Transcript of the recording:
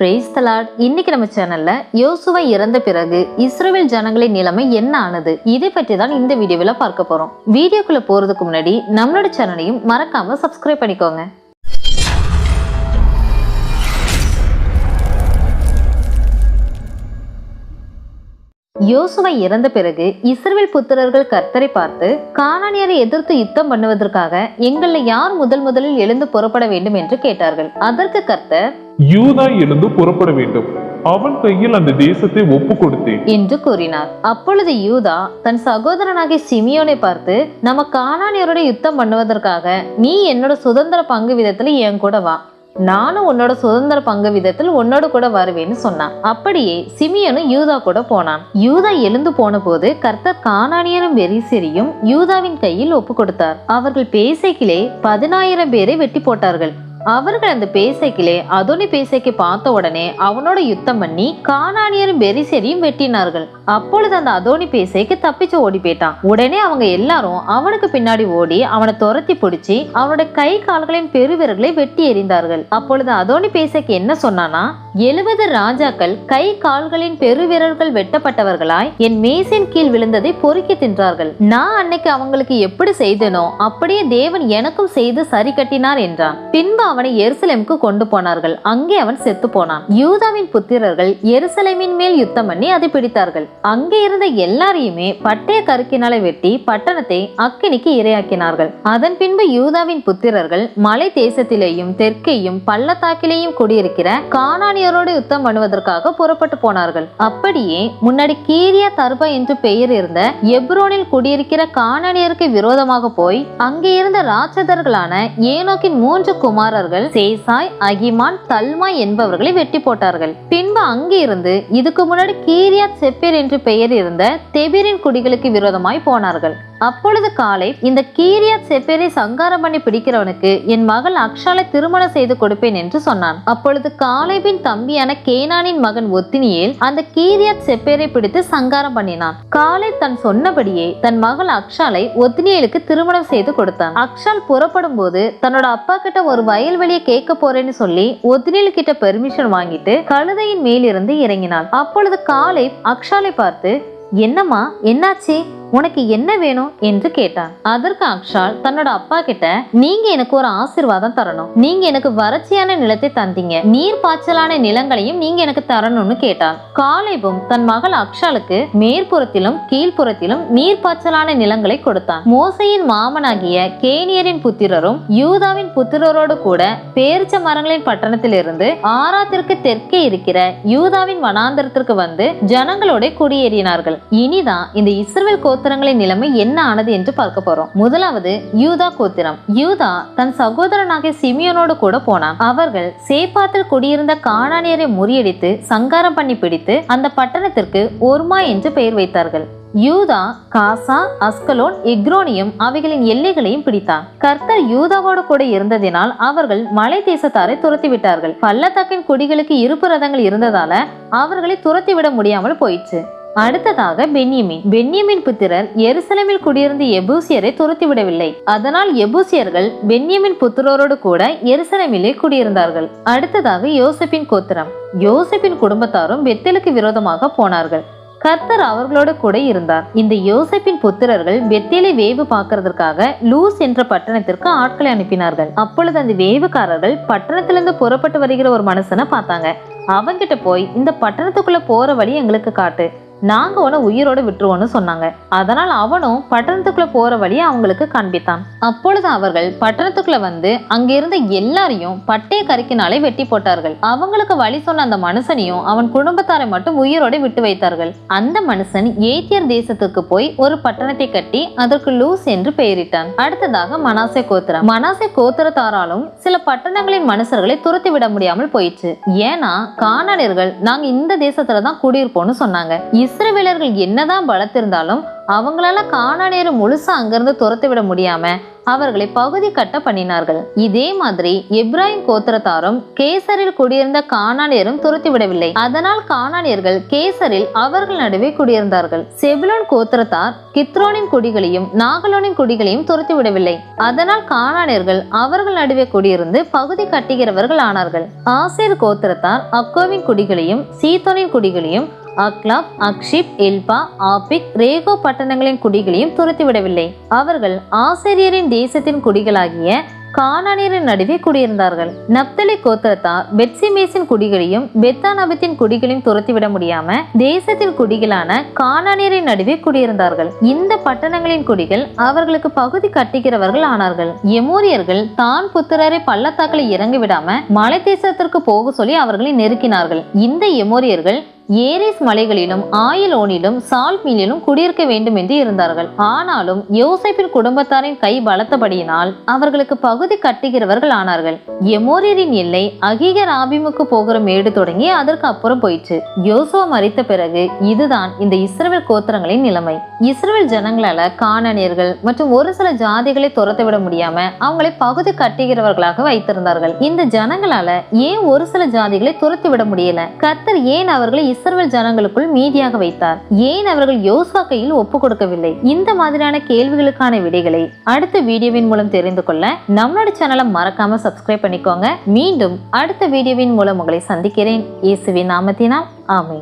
Brace தலாட் இன்னைக்கு நம்ம சேனல்ல யோசுவா இறந்த பிறகு இஸ்ரேல் ஜனங்களின் நிலைமை என்ன ஆனது? இதை பற்றி தான் இந்த வீடியோவில் பார்க்க போறோம். வீடியோக்குள்ள போறதுக்கு முன்னாடி நம்மளோட சேனலையும் மறக்காம சப்ஸ்கிரைப் பண்ணிக்கோங்க. யோசுவா இறந்த பிறகு இஸ்ரவேல் புத்திரர்கள் கர்த்தரை பார்த்து கானானியரை எதிர்த்து யுத்தம் பண்ணுவதற்காக எங்கள்ல யார் முதல் முதலில் எழுந்து புறப்பட வேண்டும்? என்று கேட்டார்கள். அதற்கு கர்த்தர் யூதா எழுந்து புறப்பட வேண்டும். அவன் கையில் அந்த தேசத்தை ஒப்பு கொடுத்தேன். என்று கூறினார். அப்பொழுது யூதா தன் சகோதரனாகிய சிமியோனை பார்த்து நம்ம கானானியரோட யுத்தம் பண்ணுவதற்காக நீ என்னோட சுதந்திர பங்கு விதத்துல என் கூட வா. நானும் உன்னோட சுதந்திர பங்கு விதத்தில் உன்னோட கூட வருவேன்னு சொன்னான். அப்படியே சிமியனும் யூதா கூட போனான். யூதா எழுந்து போன போது கர்த்தர் கானானியரும் பெரிசிரியும் யூதாவின் கையில் ஒப்பு கொடுத்தார். அவர்கள் பேசைக்கிலே பதினாயிரம் பேரை வெட்டி போட்டார்கள். அவர்கள் அந்த பேசைக்கிலே அதோனி பேசைக்கு பார்த்த உடனே அவனோட யுத்தம் பண்ணி கானானியரும் பெரிசெரியும் வெட்டினார்கள். அப்பொழுது அந்த அதோனி பேசைக்கு தப்பிச்சு ஓடி போயிட்டான். உடனே அவங்க எல்லாரும் அவனுக்கு பின்னாடி ஓடி அவனை துரத்தி பிடிச்சி அவனோட கை கால்களையும் பெருவிரர்களை வெட்டி எறிந்தார்கள். அப்பொழுது அதோனி பேசைக்கு என்ன சொன்னானா எழுபது ராஜாக்கள் கை கால்களின் பெருவிரல்கள் வெட்டப்பட்டவர்களாய் என் மேசின் கீழ் விழுந்ததை பொறுக்கி தின்றார்கள். நான் அன்னைக்கு அவங்களுக்கு எப்படி செய்தனோ அப்படியே தேவன் எனக்கும் செய்து சரி கட்டினார் என்றான். பின்பு அவனை எருசலேமுக்கு கொண்டு போனார்கள். அங்கே அவன் செத்து போனான். யூதாவின் புத்திரர்கள் எருசலேமின் மேல் யுத்தம் பண்ணி அதை பிடித்தார்கள். அங்கே இருந்த எல்லாரையுமே பட்டய கருக்கினாலே வெட்டி பட்டணத்தை அக்கினிக்கு இரையாக்கினார்கள். அதன் பின்பு யூதாவின் புத்திரர்கள் மலை தேசத்திலேயும் தெற்கேயும் பள்ளத்தாக்கிலேயும் குடியிருக்கிற கானானியரோடு யுத்தம் பண்ணுவதற்காக புறப்பட்டு போனார்கள். அப்படியே முன்னாடி கீரியா தர்பா என்று பெயர் இருந்த எப்ரோனில் குடியிருக்கிற காணனியருக்கு விரோதமாக போய் அங்கே இருந்த ராட்சதர்களான ஏனோக்கின் மூன்று குமாரர்கள் சேசாய் அகிமான் தல்மாய் என்பவர்களை வெட்டி போட்டார்கள். பின்பு அங்கிருந்து இதுக்கு முன்னாடி கீரியா செப்பேர் என்று பெயர் இருந்த தெபிரின் குடிகளுக்கு விரோதமாய் போனார்கள். அப்பொழுது காலை இந்த கீரியாத் செப்பேரை சங்காரம் பண்ணி பிடிக்கிறவனுக்கு என் மகள் அக்ஷாலை திருமணம் செய்து கொடுப்பேன் என்று சொன்னான். அப்பொழுது காலைபின் தம்பியான கேனானின் மகன் ஒத்தினியேல் அந்த கீரியாத் செப்பேரை பிடித்து சங்காரம் பண்ணினான். காலை தன் சொன்னபடியே தன் மகள் அக்ஷாலை ஒத்தினியலுக்கு திருமணம் செய்து கொடுத்தான். அக்ஷால் புறப்படும் போது தன்னோட அப்பா கிட்ட ஒரு வயல்வெளியை கேட்க போறேன்னு சொல்லி ஒத்தினியல் கிட்ட பெர்மிஷன் வாங்கிட்டு கழுதையின் மேலிருந்து இறங்கினாள் அப்பொழுது காலை அக்ஷாலை பார்த்து என்னம்மா என்னாச்சு? உனக்கு என்ன வேணும் என்று கேட்டான். அதற்கு அக்ஷால் தன்னோட அப்பா கிட்ட நீங்க எனக்கு ஒரு ஆசிர்வாதம் தரணும். நீங்க எனக்கு வறட்சியான நிலத்தை தந்தீங்க. நீர் பாய்ச்சலான நிலங்களையும் நீங்க எனக்கு தரணும்னு கேட்டான். காலேபும் தன் மகள் அக்ஷாலுக்கு மேற்புறத்திலும் கீழ்ப்புறத்திலும் நீர் பாய்ச்சலான நிலங்களை கொடுத்தான். மோசையின் மாமனாகிய கேனியரின் புத்திரரும் யூதாவின் புத்திரரோடு கூட பேரிச்ச மரங்களின் பட்டணத்திலிருந்து ஆராத்திற்கு தெற்கே இருக்கிற யூதாவின் வனாந்தரத்திற்கு வந்து ஜனங்களோட குடியேறினார்கள். இனிதான் இந்த இஸ்ரேல் கோத்திரங்களின் நிலைமை என்ன ஆனது என்று பார்க்க போறோம். முதலாவது யூதா கோத்திரம். யூதா தன் சகோதரனாகிய சிமியோனோடு கூட போனான். அவர்கள் சேப்பாத்தில் குடியிருந்த காணானியரை முறியடித்து சங்காரம் பண்ணி பிடித்து அந்த பட்டணத்திற்கு ஒர்மா என்று பெயர் வைத்தார்கள். யூதா காசா அஸ்கலோன் எக்ரோனியும் அவைகளின் எல்லைகளையும் பிடித்தான். கர்த்தர் யூதாவோடு கூட இருந்ததினால் அவர்கள் மலை தேசத்தாரை துரத்தி விட்டார்கள் பள்ளத்தாக்கின் குடிகளுக்கு இருப்பு ரதங்கள் இருந்ததால அவர்களை துரத்தி விட முடியாமல் போயிடுச்சு அடுத்ததாக பென்யமின். பென்யமின் புத்திரர் எருசலேமில் குடியிருந்த எபூசியரை துரத்தி விடவில்லை அதனால் எபூசியர்கள் பென்யமின் புத்திரரோடு கூட எருசலேமிலே குடியிருந்தார்கள். அடுத்ததாக யோசப்பின் கோத்திரம். யோசப்பின் குடும்பத்தாரும் பெத்தேலுக்கு விரோதமாக போனார்கள். கர்த்தர் அவர்களோடு கூட இருந்தார். இந்த யோசப்பின் புத்திரர்கள் பெத்தேலை வேவு பார்க்கறதற்காக லூஸ் என்ற பட்டணத்திற்கு ஆட்களை அனுப்பினார்கள். அப்பொழுது அந்த வேவுக்காரர்கள் பட்டணத்திலிருந்து புறப்பட்டு வருகிற ஒரு மனுஷனை பார்த்தாங்க. அவங்கிட்ட போய் இந்த பட்டணத்துக்குள்ள போற வழி எங்களுக்கு காட்டு. நாங்க உன உயிரோட விட்டுருவோம்னு சொன்னாங்க. அதனால் அவனும் பட்டணத்துக்குள்ள போற வழியை அவங்களுக்கு காண்பித்தான். அப்பொழுது அவர்கள் பட்டணத்துக்குள்ள வந்து அங்க இருந்த எல்லாரையும் பட்டய கருக்கினாலே வெட்டி போட்டார்கள். அவங்களுக்கு வழி சொன்ன அந்த மனுஷனையும் அவன் குடும்பத்தாரை மட்டும் உயிரோட விட்டு வைத்தார்கள். அந்த மனுஷன் ஏத்தியர் தேசத்துக்கு போய் ஒரு பட்டணத்தை கட்டி அதற்கு லூஸ் என்று பெயரிட்டான். அடுத்ததாக மனாசே கோத்திரம். மனாசே கோத்திரத்தாராலும் சில பட்டணங்களின் மனுஷர்களை துரத்தி விட முடியாமல் போயிடுச்சு ஏன்னா கானானியர்கள் நாங்க இந்த தேசத்துல தான் குடியிருப்போம்னு சொன்னாங்க. இஸ்ரவேலர்கள் என்னதான் பலத்திருந்தாலும் அவங்களால கானானியரை முழுசா அங்கிருந்து துரத்தி விட முடியாம அவர்களை பகுதி கட்ட பண்ணினார்கள். இதே மாதிரி இப்ராஹிம் கோத்திரத்தாரும் கேசரில் குடியிருந்த காணானியரும் துரத்தி விடவில்லை. அதனால் காணானியர்கள் கேசரில் அவர்கள் நடுவே குடியிருந்தார்கள். செபிலோன் கோத்திரத்தார் கித்ரோனின் குடிகளையும் நாகலோனின் குடிகளையும் துரத்தி விடவில்லை. அதனால் காணானியர்கள் அவர்கள் நடுவே குடியிருந்து பகுதி கட்டுகிறவர்கள் ஆனார்கள். ஆசேர் கோத்திரத்தார் அக்கோவின் குடிகளையும் சீத்தோனின் குடிகளையும் அக்லாப் அக்ஷிப் எல்பா ஆபிக் ரேகோ பட்டணங்களின் குடிகளையும் துரத்திவிடவில்லை. அவர்கள் ஆசிரியரின் தேசத்தின் குடிகளாகிய கானானியரின் நடுவே குடியிருந்தார்கள். நப்தலி கோத்திரத்தார் பெட்சிமேசின் குடிகளையும் பெத்தானபத்தின் குடிகளையும் துரத்திவிட முடியாம தேசத்தின் குடிகளான கானானியரின் நடுவே குடியிருந்தார்கள். இந்த பட்டணங்களின் குடிகள் அவர்களுக்கு பகுதி கட்டுகிறவர்கள் ஆனார்கள். எமோரியர்கள் தான் புத்திரரை பள்ளத்தாக்களை இறங்கி விடாம மலை தேசத்திற்கு போக சொல்லி அவர்களை நெருக்கினார்கள். இந்த எமோரியர்கள் ஏரிஸ் மலைகளிலும் ஆயிலோனிலும் சால்மீனிலும் குடியிருக்க வேண்டும் என்று இருந்தார்கள். ஆனாலும் யோசைப்பின் குடும்பத்தாரின் கை பலத்தபடியினால் அவர்களுக்கு பகுதி கட்டுகிறவர்கள் ஆனார்கள். எமோரியரின் எல்லை அகிகர் ஆபிமுக்கு போகிற மேடு தொடங்கி அதற்கு அப்புறம் போயிற்று. யோசுவா மறித்த பிறகு இதுதான் இந்த இஸ்ரவேல் கோத்திரங்களின் நிலைமை. இஸ்ரவேல் ஜனங்களால காணனியர்கள் மற்றும் ஒரு சில ஜாதிகளை துரத்து விட முடியாம அவங்களை பகுதி கட்டுகிறவர்களாக வைத்திருந்தார்கள். இந்த ஜனங்களால ஏன் ஒரு சில ஜாதிகளை துரத்தி விட முடியல? கர்த்தர் ஏன் அவர்களை இஸ்ரவேல் ஜனங்களுக்குள் மீதியாக வைத்தார். ஏன் அவர்கள் யோசுவா கையில் ஒப்பு கொடுக்கவில்லை? இந்த மாதிரியான கேள்விகளுக்கான விடைகளை அடுத்த வீடியோவின் மூலம் தெரிந்து கொள்ள நம்மளோட சேனலை மறக்காம சப்ஸ்கிரைப் பண்ணிக்கோங்க. மீண்டும் அடுத்த வீடியோவின் மூலம் உங்களை சந்திக்கிறேன். இயேசுவின் நாமத்தினால் ஆமை